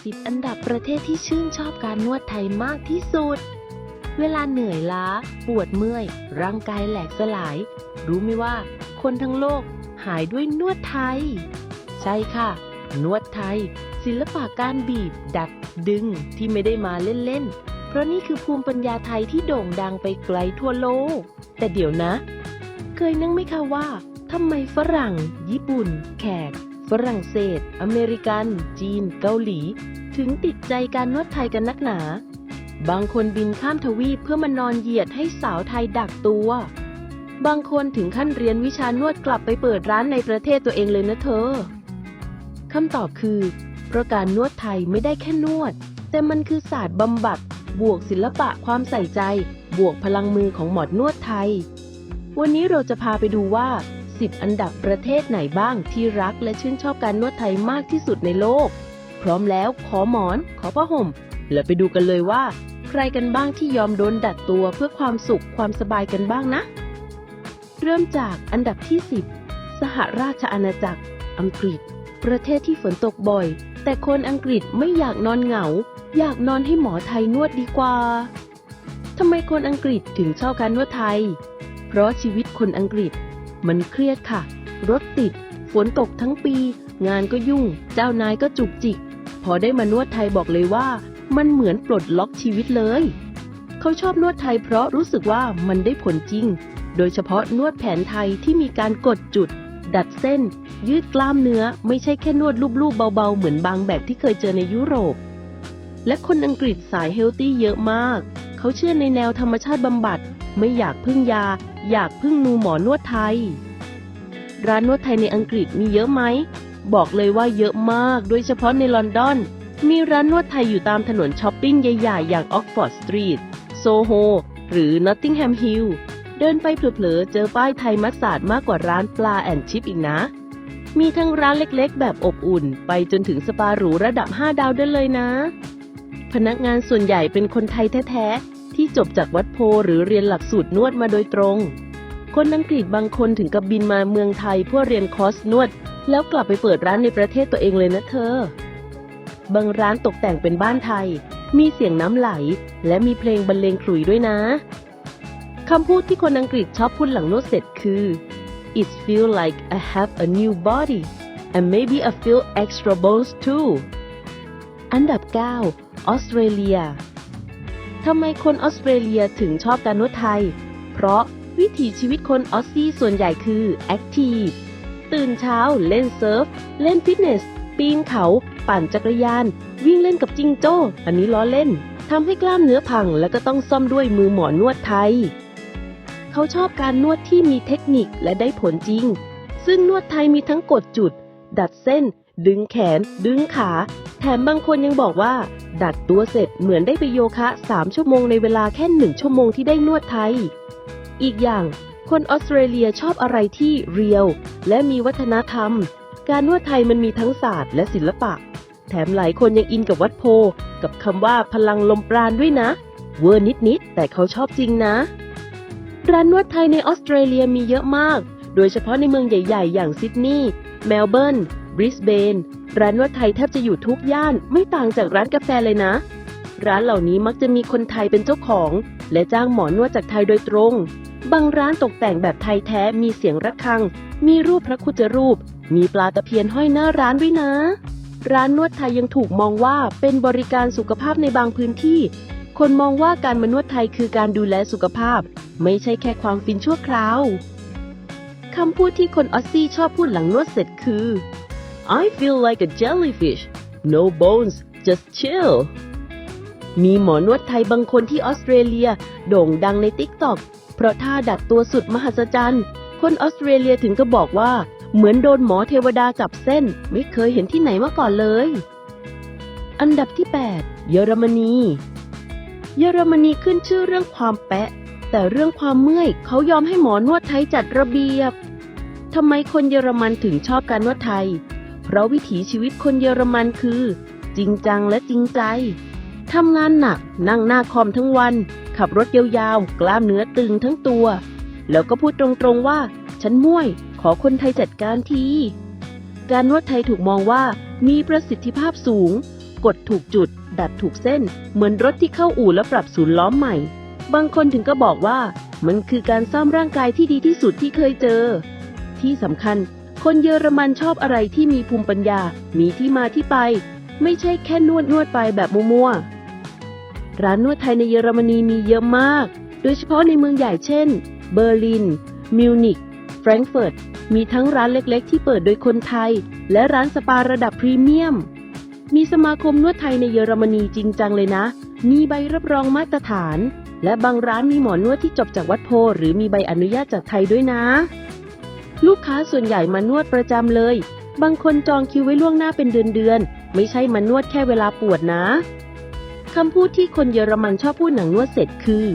10 อันดับประเทศที่ชื่นชอบการนวดไทยมากที่สุด เวลาเหนื่อยล้า ปวดเมื่อย ร่างกายแหลกสลาย รู้ไหมว่า คนทั้งโลกหายด้วยนวดไทย ใช่ค่ะ นวดไทย ศิลปะการบีบ ดัด ดึงที่ไม่ได้มาเล่นๆ เพราะนี่คือภูมิปัญญาไทยที่โด่งดังไปไกลทั่วโลก แต่เดี๋ยวนะ เคยนึกไหมคะว่าทำไมฝรั่ง ญี่ปุ่น แขก ฝรั่งเศส อเมริกัน จีน เกาหลี ถึงติดใจการนวดไทยกันนักหนา บางคนบินข้ามทวีปเพื่อมานอนเหยียดให้สาวไทยดักตัว บางคนถึงขั้นเรียนวิชานวดกลับไปเปิดร้านในประเทศตัวเองเลยนะเธอ คำตอบคือ เพราะการนวดไทยไม่ได้แค่นวด แต่มันคือศาสตร์บำบัด บวกศิลปะความใส่ใจ บวกพลังมือของหมอนวดไทย วันนี้เราจะพาไปดูว่า 10 อันดับประเทศไหนบ้างที่รักและชื่นชอบการนวดไทยมากที่สุดในโลก พร้อมแล้วขอหมอน ขอผ้าห่ม แล้วไปดูกันเลยว่า ใครกันบ้างที่ยอมโดนดัดตัวเพื่อความสุขความสบายกันบ้างนะ เริ่มจากอันดับที่ 10 สหราชอาณาจักร อังกฤษ ประเทศที่ฝนตกบ่อย แต่คนอังกฤษไม่อยากนอนเหงา อยากนอนให้หมอไทยนวดดีกว่าทำไมคนอังกฤษถึงชอบการนวดไทย เพราะชีวิตคนอังกฤษ มันเครียดค่ะ รถติด ฝนตกทั้งปี งานก็ยุ่ง เจ้านายก็จุกจิก พอได้มานวดไทยบอกเลยว่า มันเหมือนปลดล็อกชีวิตเลย เขาชอบนวดไทยเพราะรู้สึกว่ามันได้ผลจริง โดยเฉพาะนวดแผนไทยที่มีการกดจุด ดัดเส้น ยืดกล้ามเนื้อ ไม่ใช่แค่นวดลูบๆเบาๆ เหมือนบางแบบที่เคยเจอในยุโรป และคนอังกฤษสายเฮลตี้เยอะมาก เขาเชื่อในแนวธรรมชาติบำบัด ไม่อยากพึ่งยา อยากพึ่งนูหมอนวดไทย ร้านนวดไทยในอังกฤษมีเยอะไหม บอกเลยว่าเยอะมาก โดยเฉพาะในลอนดอน มีร้านนวดไทยอยู่ตามถนนช้อปปิ้งใหญ่ๆ อย่างออกฟอร์ดสตรีท โซโฮ หรือนอตติงแฮมฮิลล์เดินไปเผลอๆ เจอป้ายไทยมัสตาร์ดมากกว่าร้านปลาแอนชิปอีกนะ มีทั้งร้านเล็กๆ แบบอบอุ่น ไปจนถึงสปาหรูระดับ 5 ดาวได้เลยนะ พนักงานส่วนใหญ่เป็นคนไทยแท้ๆ ที่จบจากวัดโพหรือเรียนหลักสูตรนวดมาโดยตรง คนอังกฤษบางคนถึงกับบินมาเมืองไทยเพื่อเรียนคอร์สนวด แล้วกลับไปเปิดร้านในประเทศตัวเองเลยนะเธอ บางร้านตกแต่งเป็นบ้านไทย มีเสียงน้ำไหล และมีเพลงบรรเลงขลุ่ยด้วยนะคำพูดที่คนอังกฤษชอบพูดหลังนวดเสร็จคือ it feel like I have a new body and maybe I feel extra bones too อันดับ 9 ออสเตรเลีย ทำไมคนออสเตรเลียถึงชอบการนวดไทย เพราะวิถีชีวิตคนออสซี่ส่วนใหญ่คือแอคทีฟ ตื่นเช้าเล่นเซิร์ฟ เล่นฟิตเนส ปีนเขา ปั่นจักรยาน วิ่งเล่นกับจิงโจ้ อันนี้ล้อเล่น ทำให้กล้ามเนื้อพังแล้วก็ต้องซ่อมด้วยมือหมอนวดไทย เขาชอบการนวดที่มีเทคนิคและได้ผลจริง ซึ่งนวดไทยมีทั้งกดจุด ดัดเส้น ดึงแขน ดึงขา แถมบางคนยังบอกว่า ดัดตัวเสร็จเหมือนได้ไปโยคะ 3 ชั่วโมงในเวลาแค่1ชั่วโมงที่ได้นวดไทย อีกอย่าง คนออสเตรเลียชอบอะไรที่เรียว และมีวัฒนธรรม การนวดไทยมันมีทั้งศาสตร์และศิลปะ แถมหลายคนยังอินกับวัดโพ กับคำว่าพลังลมปราณด้วยนะ เวอร์นิดๆแต่เขาชอบจริงนะ ร้านนวดไทยในออสเตรเลียมีเยอะมาก โดยเฉพาะในเมืองใหญ่ ๆ อย่างซิดนีย์เมลเบิร์นบริสเบน ร้านนวดไทยแทบจะอยู่ทุกย่านไม่ต่างจากร้านกาแฟเลยนะ ร้านเหล่านี้มักจะมีคนไทยเป็นเจ้าของ และจ้างหมอนวดจากไทยโดยตรง บางร้านตกแต่งแบบไทยแท้มีเสียงระฆัง มีรูปพระคุจรูป มีปลาตะเพียนห้อยหน้าร้านด้วยนะ ร้านนวดไทยยังถูกมองว่าเป็นบริการสุขภาพในบางพื้นที่ คนมองว่าการมานวดไทยคือการดูแลสุขภาพ ไม่ใช่แค่ความฟินชั่วคราวคำพูดที่คนออสซี่ชอบพูดหลังนวดเสร็จคือ I feel like a jellyfish no bones just chill มีหมอนวดไทยบางคนที่ออสเตรเลีย โด่งดังในติ๊กต็อกเพราะท่าดัดตัวสุดมหัศจรรย์ คนออสเตรเลียถึงก็บอกว่า เหมือนโดนหมอเทวดาจับเส้น ไม่เคยเห็นที่ไหนมาก่อนเลย อันดับที่ 8 เยอรมนี เยอรมนีขึ้นชื่อเรื่องความแปะ แต่เรื่องความเมื่อยเขายอมให้หมอนวดไทยจัดระเบียบทำไมคนเยอรมันถึงชอบการนวดไทย เพราะวิถีชีวิตคนเยอรมันคือ จริงจังและจริงใจทำงานหนักนั่งหน้าคอมทั้งวัน ขับรถยาวๆ กล้ามเนื้อตึงทั้งตัว แล้วก็พูดตรงๆว่า ฉันม่วย ขอคนไทยจัดการที การนวดไทยถูกมองว่ามีประสิทธิภาพสูง กดถูกจุด ดัดถูกเส้น เหมือนรถที่เข้าอู่แล้วปรับศูนย์ล้อมใหม่ บางคนถึงก็บอกว่า มันคือการซ่อมร่างกายที่ดีที่สุดที่เคยเจอ ที่สำคัญ คนเยอรมันชอบอะไรที่มีภูมิปัญญา มีที่มาที่ไป ไม่ใช่แค่นวดนวดไปแบบมั่วๆ ร้านนวดไทยในเยอรมนีมีเยอะมาก โดยเฉพาะในเมืองใหญ่เช่น เบอร์ลิน มิวนิก แฟรงก์เฟิร์ต มีทั้งร้านเล็กๆ ที่เปิดโดยคนไทย และร้านสปาระดับพรีเมียม มีสมาคมนวดไทยในเยอรมนีจริงจังเลยนะ มีใบรับรองมาตรฐาน และบางร้านมีหมอนวดที่จบจากวัดโพหรือมีใบอนุญาตจากไทยด้วยนะ ลูกค้าส่วนใหญ่มานวดประจำเลย บางคนจองคิวไว้ล่วงหน้าเป็นเดือนๆ ไม่ใช่มานวดแค่เวลาปวดนะคำพูดที่คนเยอรมันชอบพูดหนังนวดเสร็จคือ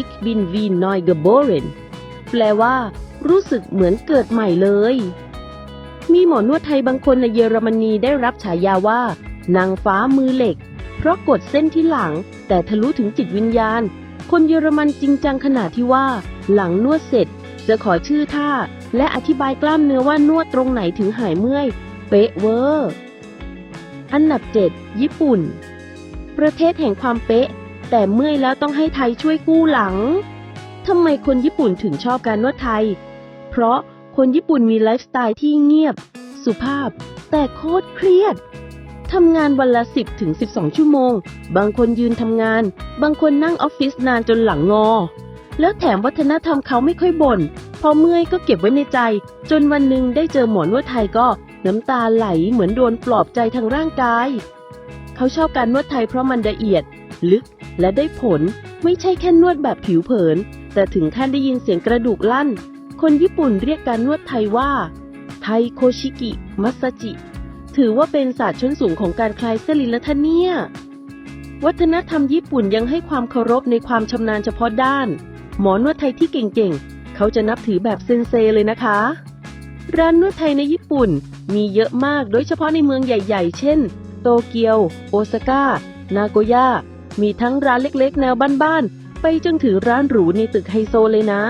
Ich bin wie neu geboren แปลว่า รู้สึกเหมือนเกิดใหม่เลย มีหมอนวดไทยบางคนในเยอรมนีได้รับฉายาว่า นางฟ้ามือเหล็ก เพราะกดเส้นที่หลัง แต่ทะลุถึงจิตวิญญาณ คนเยอรมันจริงจังขนาดที่ว่า หลังนวดเสร็จ จะขอชื่อท่า และอธิบายกล้ามเนื้อว่านวดตรงไหนถึงหายเมื่อย เป๊ะเวอร์ อันดับ 7 ญี่ปุ่น ประเทศแห่งความเป๊ะ แต่เมื่อยแล้วต้องให้ไทยช่วยกู้หลังทำไมคนญี่ปุ่นถึงชอบการนวดไทย เพราะคนญี่ปุ่นมีไลฟ์สไตล์ที่เงียบ สุภาพ แต่โคตรเครียดทำงานวันละ 10 ถึง 12 ชั่วโมง บางคนยืนทำงาน บางคนนั่งออฟฟิศนานจนหลังงอ แล้วแถมวัฒนธรรมเขาไม่ค่อยบ่น พอเมื่อยก็เก็บไว้ในใจ จนวันหนึ่งได้เจอหมอนวดไทยก็น้ำตาไหลเหมือนโดนปลอบใจทางร่างกาย เขาชอบการนวดไทยเพราะมันละเอียด ลึกและได้ผล ไม่ใช่แค่นวดแบบผิวเผิน แต่ถึงขั้นได้ยินเสียงกระดูกลั่น คนญี่ปุ่นเรียกการนวดไทยว่า ไทโคชิกิ มัสซจิ ถือว่าเป็นศาสตร์ชั้นสูงของการคลายเส้นลินและทเนี่ยวัฒนธรรมญี่ปุ่นยังให้ความเคารพในความชำนาญเฉพาะด้าน หมอนวดไทยที่เก่งๆ เขาจะนับถือแบบเซนเซเลยนะคะ ร้านนวดไทยในญี่ปุ่นมีเยอะมากโดยเฉพาะในเมืองใหญ่ๆ เช่น โตเกียว โอซาก้า นาโกย่า มีทั้งร้านเล็กๆ แนวบ้านๆ ไปจนถึงร้านหรูในตึกไฮโซเลยนะ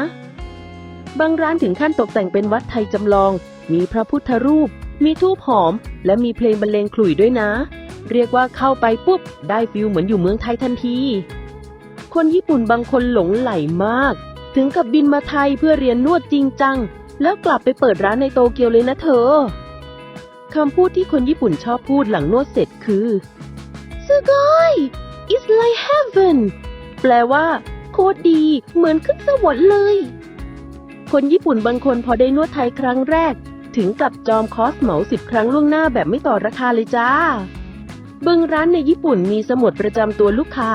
บางร้านถึงขั้นตกแต่งเป็นวัดไทยจำลอง มีพระพุทธรูป มีทูบหอม และมีเพลงบรรเลงขลุ่ยด้วยนะ เรียกว่าเข้าไปปุ๊บ ได้ฟิลเหมือนอยู่เมืองไทยทันที คนญี่ปุ่นบางคนหลงไหลมาก ถึงกับบินมาไทยเพื่อเรียนนวดจริงจัง แล้วกลับไปเปิดร้านในโตเกียวเลยนะเธอคำพูดที่คนญี่ปุ่นชอบพูดหลังนวดเสร็จคือซึกอย it's like heaven แปลว่า โคตรดีเหมือนขึ้นสวรรค์เลย คนญี่ปุ่นบางคนพอได้นวดไทยครั้งแรก ถึงกับจอมคอสเหมาสิบครั้งล่วงหน้าแบบไม่ต่อราคาเลยจ้าบางร้านในญี่ปุ่นมีสมุดประจำตัวลูกค้า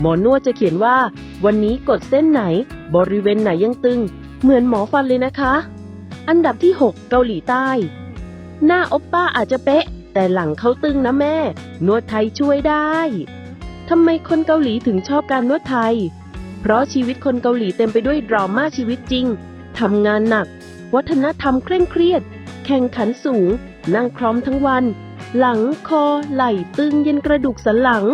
หมอนวดจะเขียนว่า วันนี้กดเส้นไหน บริเวณไหนยังตึง เหมือนหมอฟันเลยนะคะ อันดับที่ 6 เกาหลีใต้ หน้าอปป้าอาจจะเป๊ะ แต่หลังเขาตึงนะแม่ นวดไทยช่วยได้ทำไมคนเกาหลีถึงชอบการนวดไทย เพราะชีวิตคนเกาหลีเต็มไปด้วยดราม่าชีวิตจริงทำงานหนัก วัฒนธรรมเคร่งเครียด แข่งขันสูง นั่งคล้อมทั้งวัน หลังคอ ไหล่ตึงเย็นกระดูกสันหลัง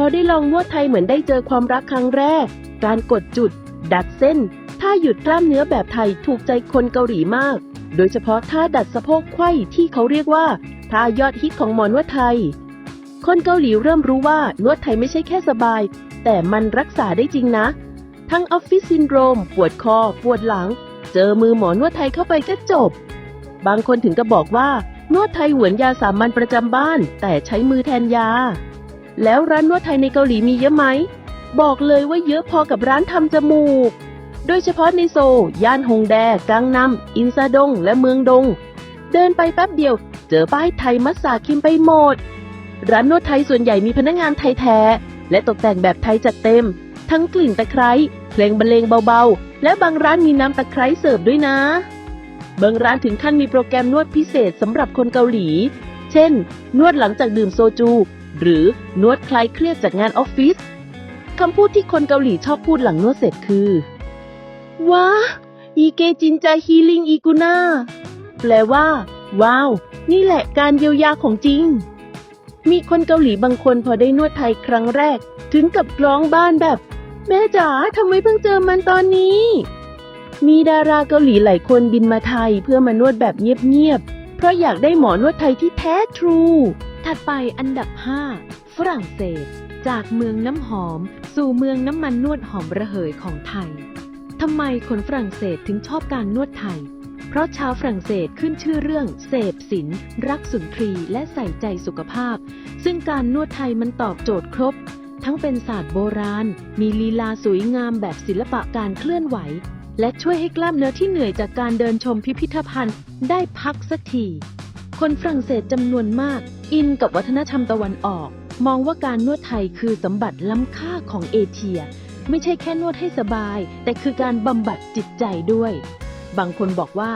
พอได้ลองนวดไทยเหมือนได้เจอความรักครั้งแรก การกดจุด ดัดเส้น ท่าหยุดกล้ามเนื้อแบบไทยถูกใจคนเกาหลีมาก โดยเฉพาะท่าดัดสะโพกไขว้ที่เขาเรียกว่าท่ายอดฮิตของหมอนวดไทย คนเกาหลีเริ่มรู้ว่านวดไทยไม่ใช่แค่สบาย แต่มันรักษาได้จริงนะ ทั้งออฟฟิศซินโดรม ปวดคอ ปวดหลัง เจอมือหมอนวดไทยเข้าไปก็จบ บางคนถึงกับบอกว่านวดไทยเหมือนยาสามัญประจำบ้าน แต่ใช้มือแทนยา แล้วร้านนวดไทยในเกาหลีมีเยอะไหม บอกเลยว่าเยอะพอกับร้านทำจมูก โดยเฉพาะในโซลย่านฮงแดกังนำอินซาดง และเมืองดง เดินไปแป๊บเดียว เจอป้ายไทยมัสสาคิมไปหมด ร้านนวดไทยส่วนใหญ่มีพนักงานไทยแท้ และตกแต่งแบบไทยจัดเต็ม ทั้งกลิ่นตะไคร้เพลงบรรเลงเบาๆ และบางร้านมีน้ำตะไคร้เสิร์ฟด้วยนะ บางร้านถึงขั้นมีโปรแกรมนวดพิเศษสำหรับคนเกาหลี เช่น นวดหลังจากดื่มโซจู หรือนวดคลายเครียดจากงานออฟฟิศคำพูดที่คนเกาหลีชอบพูดหลังนวดเสร็จคือว้าอีเกจินจาฮีลิงอีกุน่าแปลว่า ว้าว นี่แหละการเยียวยาของจริง มีคนเกาหลีบางคนพอได้นวดไทยครั้งแรก ถึงกับร้องบ้านแบบ แม่จ๋าทำไมเพิ่งเจอมันตอนนี้ มีดาราเกาหลีหลายคนบินมาไทยเพื่อมานวดแบบเงียบๆเพราะอยากได้หมอนวดไทยที่แท้ทรู ถัดไปอันดับ 5 ฝรั่งเศส จากเมืองน้ำหอม สู่เมืองน้ำมันนวดหอมระเหยของไทยทำไมคนฝรั่งเศสถึงชอบการนวดไทย เพราะชาวฝรั่งเศสขึ้นชื่อเรื่องเสพศิลรักสุนทรีและใส่ใจสุขภาพ ซึ่งการนวดไทยมันตอบโจทย์ครบ ทั้งเป็นศาสตร์โบราณ มีลีลาสวยงามแบบศิลปะการเคลื่อนไหว และช่วยให้กล้ามเนื้อที่เหนื่อยจากการเดินชมพิพิธภัณฑ์ได้พักสักที คนฝรั่งเศสจำนวนมาก อินกับวัฒนธรรมตะวันออก มองว่าการนวดไทยคือสมบัติล้ำค่าของเอเชีย ไม่ใช่แค่นวดให้สบาย แต่คือการบำบัดจิตใจด้วย บางคนบอกว่า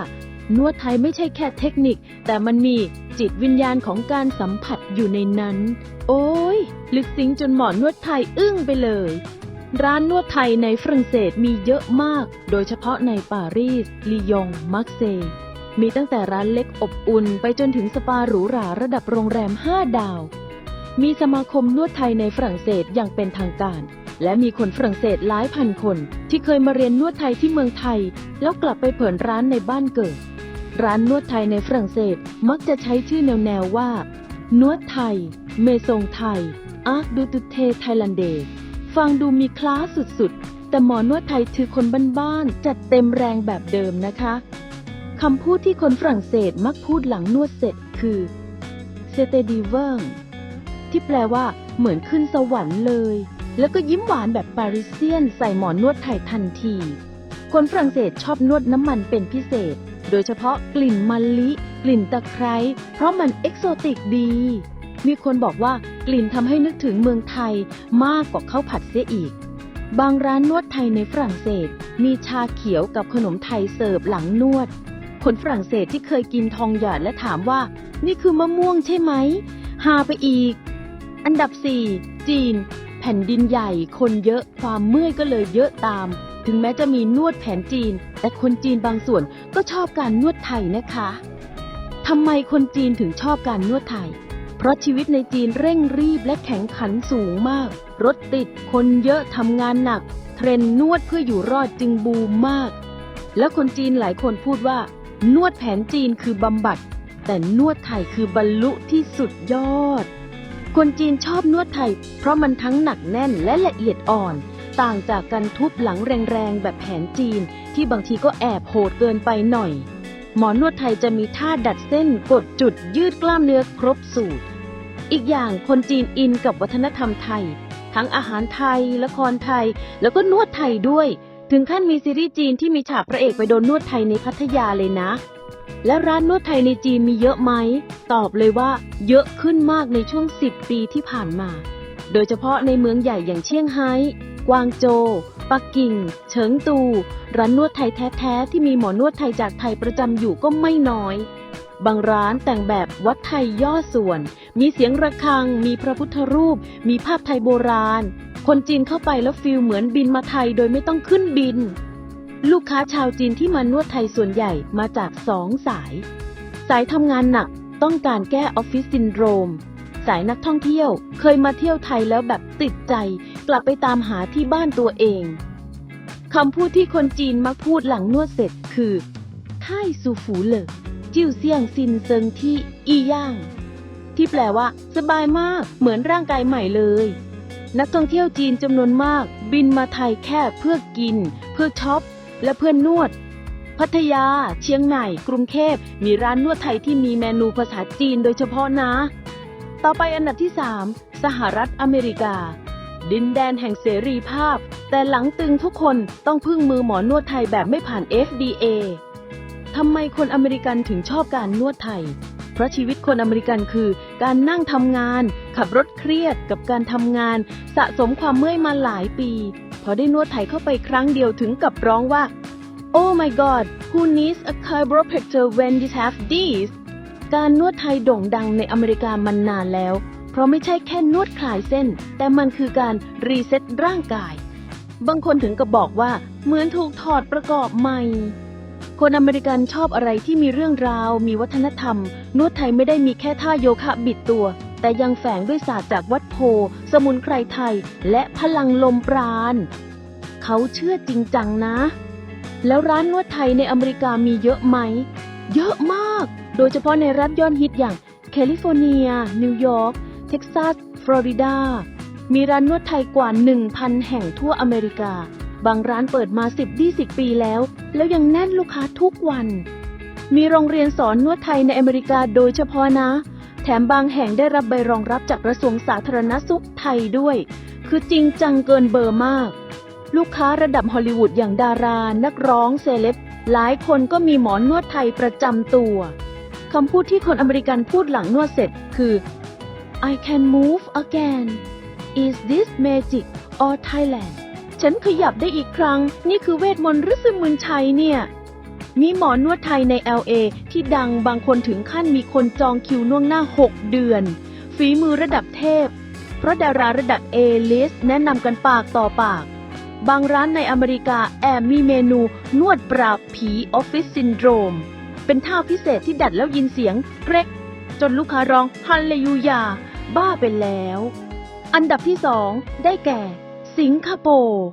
นวดไทยไม่ใช่แค่เทคนิค แต่มันมีจิตวิญญาณของการสัมผัสอยู่ในนั้น โอ้ยลึกซึ้งจนหมอนวดไทยอึ้งไปเลย ร้านนวดไทยในฝรั่งเศสมีเยอะมาก โดยเฉพาะในปารีสลียง มักเซย์ มีตั้งแต่ร้านเล็กอบอุ่นไปจนถึงสปาหรูหราระดับโรงแรม 5 ดาว มีสมาคมนวดไทยในฝรั่งเศสอย่างเป็นทางการ และมีคนฝรั่งเศสหลายพันคน ที่เคยมาเรียนนวดไทยที่เมืองไทย แล้วกลับไปเปิดร้านในบ้านเกิด ร้านนวดไทยในฝรั่งเศสมักจะใช้ชื่อแนวๆว่า นวดไทย เมซงไทย อาร์คดูตุเทไทยแลนเดฟังดูมีคลาสสุดๆ แต่หมอนวดไทยคือคนบ้านๆจัดเต็มแรงแบบเดิมนะคะ คำพูดที่คนฝรั่งเศสมักพูดหลังนวดเสร็จคือเซเตดีเวิงที่แปลว่า เหมือนขึ้นสวรรค์เลย แล้วก็ยิ้มหวานแบบปาริเซียนใส่หมอนนวดไทยทันที คนฝรั่งเศสชอบนวดน้ำมันเป็นพิเศษ โดยเฉพาะกลิ่นมะลิ กลิ่นตะไคร้ เพราะมันเอกโซติกดี มีคนบอกว่ากลิ่นทำให้นึกถึงเมืองไทยมากกว่าข้าวผัดเสียอีก บางร้านนวดไทยในฝรั่งเศส มีชาเขียวกับขนมไทยเสิร์ฟหลังนวด คนฝรั่งเศสที่เคยกินทองหยอดและถามว่า นี่คือมะม่วงใช่ไหมหาไปอีก อันดับ 4 จีน แผ่นดินใหญ่ คนเยอะความเมื่อยก็เลยเยอะตาม ถึงแม้จะมีนวดแผนจีน แต่คนจีนบางส่วนก็ชอบการนวดไทยนะคะทำไมคนจีนถึงชอบการนวดไทย เพราะชีวิตในจีนเร่งรีบและแข็งขันสูงมาก รถติด คนเยอะทำงานหนัก เทรนนวดเพื่ออยู่รอดจึงบูมมาก แล้วคนจีนหลายคนพูดว่า นวดแผนจีนคือบำบัด แต่นวดไทยคือบรรลุที่สุดยอด คนจีนชอบนวดไทย เพราะมันทั้งหนักแน่นและละเอียดอ่อน ต่างจากการทุบหลังแรงๆแบบแผนจีน ที่บางทีก็แอบโหดเกินไปหน่อย หมอนวดไทยจะมีท่าดัดเส้นกดจุดยืดกล้ามเนื้อครบสูตร อีกอย่างคนจีนอินกับวัฒนธรรมไทย ทั้งอาหารไทย ละครไทย แล้วก็นวดไทยด้วย ถึงขั้นมีซีรีส์จีนที่มีฉากพระเอกไปโดนนวดไทยในพัทยาเลยนะ และร้านนวดไทยในจีนมีเยอะไหม ตอบเลยว่าเยอะขึ้นมากในช่วง 10 ปีที่ผ่านมา โดยเฉพาะในเมืองใหญ่อย่างเชียงไฮ้ กวางโจว ปักกิ่ง เฉิงตู ร้านนวดไทยแท้ๆ ที่มีหมอนวดไทยจากไทยประจำอยู่ก็ไม่น้อย บางร้านแต่งแบบวัดไทยย่อส่วน มีเสียงระฆัง มีพระพุทธรูป มีภาพไทยโบราณ คนจีนเข้าไปแล้วฟิลเหมือนบินมาไทยโดยไม่ต้องขึ้นบิน ลูกค้าชาวจีนที่มานวดไทยส่วนใหญ่มาจากสองสาย สายทำงานหนักต้องการแก้ออฟฟิศซินโดรม สายนักท่องเที่ยวเคยมาเที่ยวไทยแล้วแบบติดใจ กลับไปตามหาที่บ้านตัวเองคำพูดที่คนจีนมักพูดหลังนวดเสร็จคือค่ายซูฟูเหลอจิ้วเซียงซินเซิงที่อีย่าง ที่แปลว่า สบายมากเหมือนร่างกายใหม่เลย นักท่องเที่ยวจีนจำนวนมาก บินมาไทยแค่เพื่อกิน เพื่อช็อป และเพื่อนนวด พัทยา เชียงใหม่ กรุงเทพมีร้านนวดไทยที่มีเมนูภาษาจีนโดยเฉพาะนะ ต่อไปอันดับที่ 3 สหรัฐอเมริกา ดินแดนแห่งเสรีภาพ แต่หลังตึงทุกคนต้องพึ่งมือหมอนวดไทยแบบไม่ผ่าน FDA ทำไมคนอเมริกันถึงชอบการนวดไทย เพราะชีวิตคนอเมริกันคือ การนั่งทำงาน ขับรถเครียดกับการทำงาน สะสมความเมื่อยมาหลายปี พอได้นวดไทยเข้าไปครั้งเดียวถึงกับร้องว่า Oh my god who needs a chiropractor when you have this การนวดไทยโด่งดังในอเมริกามานานแล้ว เพราะไม่ใช่แค่นวดคลายเส้น แต่มันคือการรีเซ็ตร่างกาย บางคนถึงกับบอกว่าเหมือนถูกถอดประกอบใหม่ คนอเมริกันชอบอะไรที่มีเรื่องราว มีวัฒนธรรม นวดไทยไม่ได้มีแค่ท่าโยคะบิดตัว แต่ยังแฝงด้วยศาสตร์จากวัดโพ สมุนไพรไทย และพลังลมปราณ เขาเชื่อจริงจังนะ แล้วร้านนวดไทยในอเมริกามีเยอะไหม เยอะมาก โดยเฉพาะในรัฐยอดฮิตอย่างแคลิฟอร์เนีย นิวยอร์ก เท็กซัส ฟลอริดา มีร้านนวดไทยกว่า 1,000 แห่งทั่วอเมริกา บางร้านเปิดมา 10-20 ปีแล้ว แล้วยังแน่นลูกค้าทุกวัน มีโรงเรียนสอนนวดไทยในอเมริกาโดยเฉพาะนะ แถมบางแห่งได้รับใบรองรับจากกระทรวงสาธารณสุขไทยด้วย คือจริงจังเกินเบอร์มาก ลูกค้าระดับฮอลลีวูดอย่างดารา นักร้องเซเลบหลายคนก็มีหมอนวดไทยประจำตัวคำพูดที่คนอเมริกันพูดหลังนวดเสร็จคือ I can move again Is this magic or Thailand ฉันขยับได้อีกครั้ง นี่คือเวทมนต์หรือสมุนชัยเนี่ย มีหมอนวดไทยใน LA ที่ดังบางคนถึงขั้นมีคนจองคิวล่วงหน้า 6 เดือน ฝีมือระดับเทพ เพราะดาราระดับ A-list แนะนำกันปากต่อปาก บางร้านในอเมริกาแอบมีเมนูนวดปราบผีออฟฟิศซินโดรม เป็นท่าพิเศษที่ดัดแล้วยินเสียงเกรกจนลูกค้าร้องฮัลเลลูยา บ้าไปแล้ว อันดับที่สองได้แก่ สิงคโปร์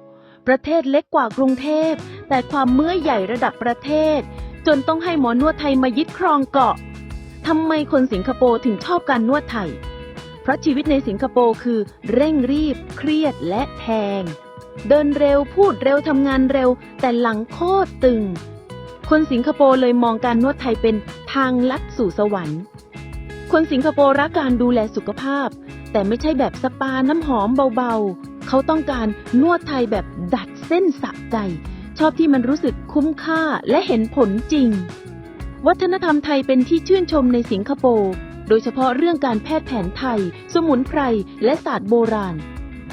ประเทศเล็กกว่ากรุงเทพ แต่ความเมื่อยใหญ่ระดับประเทศ จนต้องให้หมอนวดไทยมายึดครองเกาะทำไมคนสิงคโปร์ถึงชอบการนวดไทย เพราะชีวิตในสิงคโปร์คือ เร่งรีบ เครียดและแพง เดินเร็วพูดเร็วทำงานเร็ว แต่หลังโคตรตึง คนสิงคโปร์เลยมองการนวดไทยเป็นทางลัดสู่สวรรค์ คนสิงคโปร์รักการดูแลสุขภาพ แต่ไม่ใช่แบบสปาน้ำหอมเบาๆ เขาต้องการนวดไทยแบบดัดเส้นสะใจ ชอบที่มันรู้สึกคุ้มค่าและเห็นผลจริง วัฒนธรรมไทยเป็นที่ชื่นชมในสิงคโปร์โดยเฉพาะเรื่องการแพทย์แผนไทย สมุนไพร และศาสตร์โบราณ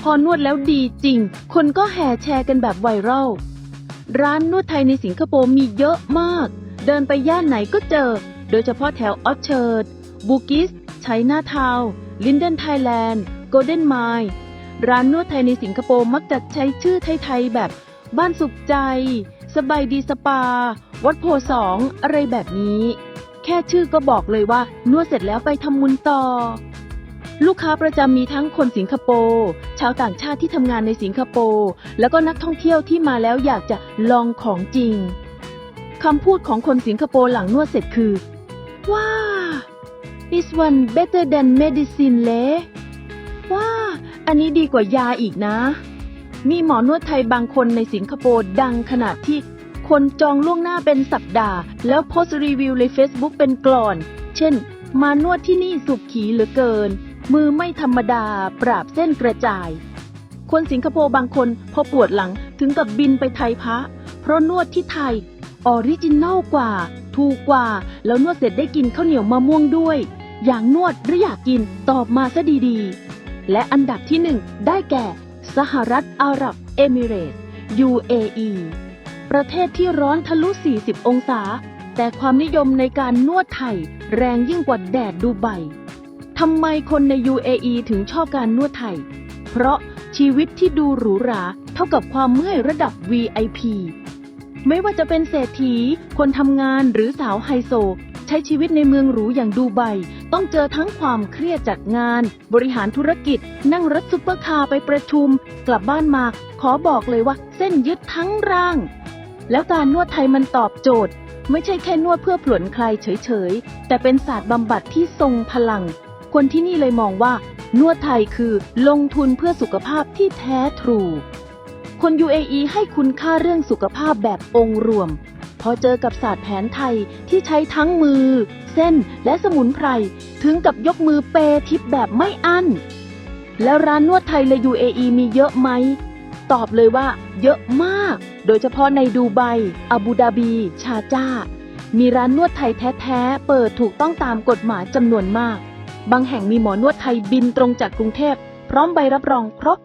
พอนวดแล้วดีจริง คนก็แห่แชร์กันแบบไวรัล ร้านนวดไทยในสิงคโปร์มีเยอะมาก เดินไปย่านไหนก็เจอ โดยเฉพาะแถวออชเชิร์ดบูกิสไชน่าทาวลินเดนไทยแลนด์โกลเด้นไมล์ ร้านนวดไทยในสิงคโปร์มักจะใช้ชื่อไทยๆแบบบ้านสุขใจ สบายดีสปา วัดโพสองอะไรแบบนี้ แค่ชื่อก็บอกเลยว่า นวดเสร็จแล้วไปทำมุนต่อ ลูกค้าประจำมีทั้งคนสิงคโปร์ชาวต่างชาติที่ทำงานในสิงคโปร์แล้วก็นักท่องเที่ยวที่มาแล้วอยากจะลองของจริงคำพูดของคนสิงคโปร์หลังนวดเสร็จคือ ว้า this one better than medicine เลยว้า อันนี้ดีกว่ายาอีกนะ มีหมอนวดไทยบางคนในสิงคโปร์ดังขนาดที่คนจองล่วงหน้าเป็นสัปดาห์ แล้วโพสต์รีวิวใน Facebook เป็นกลอน เช่น มานวดที่นี่สุขขีเหลือเกิน มือไม่ธรรมดา ปราบเส้นกระจาย คนสิงคโปร์บางคนพอปวดหลังถึงกับบินไปไทยพระ เพราะนวดที่ไทย ออริจินัลกว่า ถูกกว่า แล้วนวดเสร็จได้กินข้าวเหนียวมะม่วงด้วย อยากนวดหรืออยากกินตอบมาซะดีๆ และอันดับที่หนึ่งได้แก่ สหรัฐอาหรับเอมิเรตส์ UAE ประเทศที่ร้อนทะลุ 40 องศา แต่ความนิยมในการนวดไทย แรงยิ่งกว่าแดดดูไบทำไมคนใน UAE ถึงชอบการนวดไทย เพราะชีวิตที่ดูหรูหราเท่ากับความเมื่อยระดับ VIP ไม่ว่าจะเป็นเศรษฐี คนทำงานหรือสาวไฮโซ ใช้ชีวิตในเมืองหรูอย่างดูไบต้องเจอทั้งความเครียดจากงาน บริหารธุรกิจ นั่งรถซุปเปอร์คาร์ไปประชุม กลับบ้านมา ขอบอกเลยว่าเส้นยึดทั้งร่าง แล้วการนวดไทยมันตอบโจทย์ ไม่ใช่แค่นวดเพื่อผลนคลายเฉยๆ แต่เป็นศาสตร์บำบัดที่ทรงพลัง คนที่นี่เลยมองว่า นวดไทยคือลงทุนเพื่อสุขภาพที่แท้ทรู คน UAE ให้คุณค่าเรื่องสุขภาพแบบองค์รวม อเจอกับศาสตร์แผนไทยที่ใช้ทั้งมือ เส้นและสมุนไพร ถึงกับยกมือเปยทิปแบบไม่อั้น แล้วร้านนวดไทยใน UAE มีเยอะไหม ตอบเลยว่า เยอะมาก โดยเฉพาะในดูไบอาบูดาบี ชาจ้า มีร้านนวดไทยแท้ๆ เปิดถูกต้องตามกฎหมายจำนวนมาก บางแห่งมีหมอนวดไทยบินตรงจากกรุงเทพ พร้อมใบรับรองครบ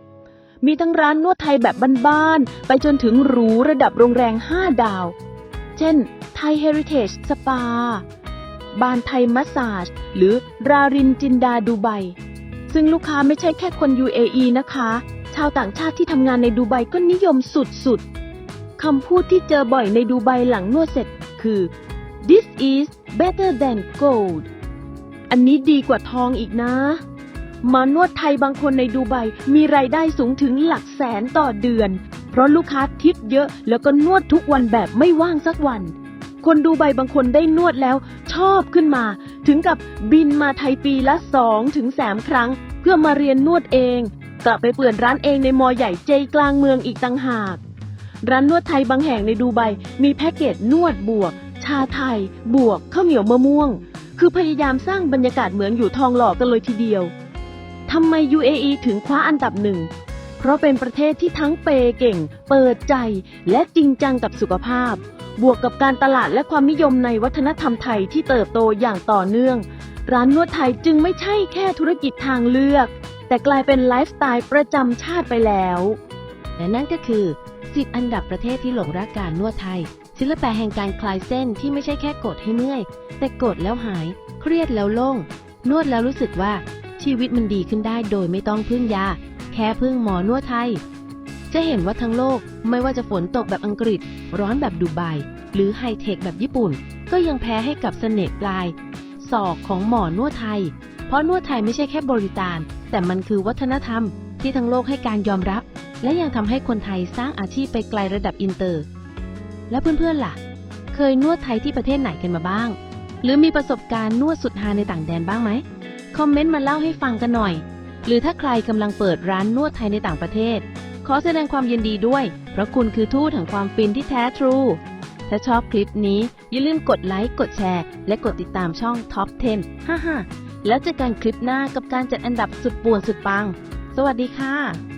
มีทั้งร้านนวดไทยแบบบ้านๆ ไปจนถึงหรูระดับโรงแรม5ดาว เช่น ไทยเฮริเทจสปา บานไทยมัสซาจหรือรารินจินดาดูไบ ซึ่งลูกค้าไม่ใช่แค่คน UAE นะคะ ชาวต่างชาติที่ทำงานในดูไบก็นิยมสุดๆ คำพูดที่เจอบ่อยในดูไบหลังนวดเสร็จคือ this is better than gold อันนี้ดีกว่าทองอีกนะ มานวดไทยบางคนในดูไบมีรายได้สูงถึงหลักแสนต่อเดือน เพราะลูกค้าทิปเยอะแล้วก็นวดทุกวันแบบไม่ว่างสักวัน คนดูใบบางคนได้นวดแล้วชอบขึ้นมา ถึงกับบินมาไทยปีละสองถึงสามครั้ง เพื่อมาเรียนนวดเองกลับไปเปิดร้านเองในมอใหญ่ใจกลางเมืองอีกต่างหาก ร้านนวดไทยบางแห่งในดูไบมีแพ็กเกจนวดบวก ชาไทย บวกข้าวเหนียวมะม่วง คือพยายามสร้างบรรยากาศเหมือนอยู่ทองหล่อกันเลยทีเดียว ทำไม UAE ถึงคว้าอันดับหนึ่ง เพราะเป็นประเทศที่ทั้งเปเก่ง เปิดใจ และจริงจังกับสุขภาพ บวกกับการตลาดและความนิยมในวัฒนธรรมไทยที่เติบโตอย่างต่อเนื่อง ร้านนวดไทยจึงไม่ใช่แค่ธุรกิจทางเลือก แต่กลายเป็นไลฟ์สไตล์ประจำชาติไปแล้ว และนั่นก็คือ 10 อันดับประเทศที่หลงรักการนวดไทย ศิลปะแห่งการคลายเส้นที่ไม่ใช่แค่กดให้เมื่อย แต่กดแล้วหาย เครียดแล้วโล่ง นวดแล้วรู้สึกว่า ชีวิตมันดีขึ้นได้โดยไม่ต้องพึ่งยา แค่พึ่งหมอนวดไทย จะเห็นว่าทั้งโลกไม่ว่าจะฝนตกแบบอังกฤษ ร้อนแบบดูไบหรือไฮเทคแบบญี่ปุ่น ก็ยังแพ้ให้กับเสน่ห์ปลายศอกของหมอนวดไทย เพราะนวดไทยไม่ใช่แค่บริการ แต่มันคือวัฒนธรรมที่ทั้งโลกให้การยอมรับ และยังทำให้คนไทยสร้างอาชีพไปไกลระดับอินเตอร์ แล้วเพื่อนๆล่ะ เคยนวดไทยที่ประเทศไหนกันมาบ้าง หรือมีประสบการณ์นวดสุดฮาในต่างแดนบ้างไหม อมเมนต์มาเล่าให้ฟังกันหน่อย หรือถ้าใครกำลังเปิดร้านนวดไทยในต่างประเทศ ขอแสดงความยินดีด้วย เพราะคุณคือทูตแห่งความฟินที่แท้ทรู ถ้าชอบคลิปนี้ อย่าลืมกดไลค์กดแชร์ และกดติดตามช่อง Top 10 ฮ่าๆแล้วเจอกันคลิปหน้ากับการจัดอันดับสุดป่วนสุดปัง สวัสดีค่ะ